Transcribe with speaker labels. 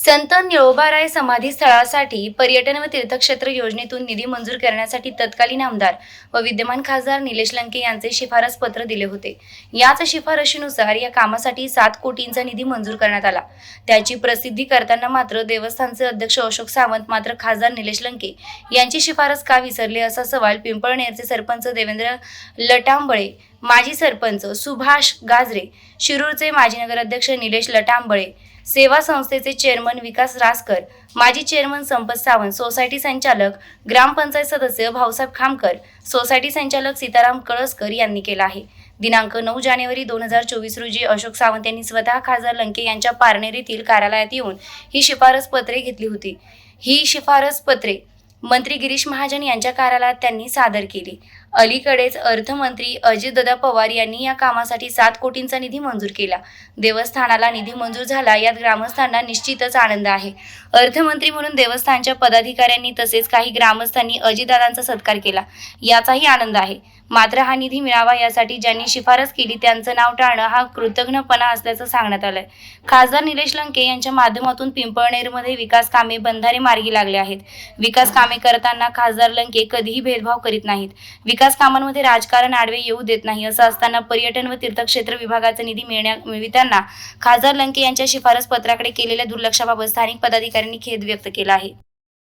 Speaker 1: संत निळोबाराय समाधी स्थळासाठी पर्यटन व तीर्थक्षेत्र योजनेतून निधी मंजूर करण्यासाठी तत्कालीन आमदार व विद्यमान खासदार निलेश लंके यांचे शिफारस पत्र दिले होते. याच शिफारशीनुसार या कामासाठी सात कोटींचा निधी मंजूर करण्यात आला. त्याची प्रसिद्धी करताना मात्र देवस्थानचे अध्यक्ष अशोक सावंत मात्र खासदार निलेश लंके यांची शिफारस का विसरले असा सवाल पिंपळनेरचे सरपंच देवेंद्र लटांबळे माजी सरपंच सुभाष गाजरे शिरूरचे माजी नगराध्यक्ष निलेश लटांबळे सेवा संस्थेचे चेअरमन विकास रासकर माजी चेअरमन संपत सावंत सोसायटी संचालक ग्रामपंचायत सदस्य भाऊसाहेब खामकर सोसायटी संचालक सीताराम कळसकर यांनी केला आहे. दिनांक नऊ जानेवारी दोन हजार चोवीस रोजी अशोक सावंत यांनी स्वतः खासदार लंके यांच्या पारनेरीतील कार्यालयात येऊन ही शिफारस पत्रे घेतली होती. ही शिफारस पत्रे मंत्री गिरीश महाजन यांच्या कार्यालयात त्यांनी सादर केली. अलीकडेच अर्थमंत्री अजितदादा पवार यांनी या कामासाठी सात कोटींचा निधी मंजूर केला. देवस्थानाला निधी मंजूर झाला यात ग्रामस्थांना निश्चितच आनंद आहे. अर्थमंत्री म्हणून देवस्थानच्या पदाधिकाऱ्यांनी तसेच काही ग्रामस्थांनी अजितदादांचा सत्कार केला. याचाही आनंद आहे. मात्र हा निधी मिळावा यासाठी ज्यांनी शिफारस केली त्यांचं नाव टाळणं हा कृतज्ञपणा असल्याचं सांगण्यात आलंय. खासदार निलेश लंके यांच्या माध्यमातून पिंपळनेरमध्ये विकास कामे बंधारे मार्गी लागले आहेत. विकास कामे कामे करताना खासदार लंके कधीही भेदभाव करीत नाहीत. विकास कामांमध्ये राजकारण आडवे येऊ देत नाही असं असताना पर्यटन व तीर्थक्षेत्र विभागाचा निधी मिळण्या मिळविताना खासदार लंके यांच्या शिफारस पत्राकडे केलेल्या दुर्लक्षाबाबत स्थानिक पदाधिकाऱ्यांनी खेद व्यक्त केला आहे.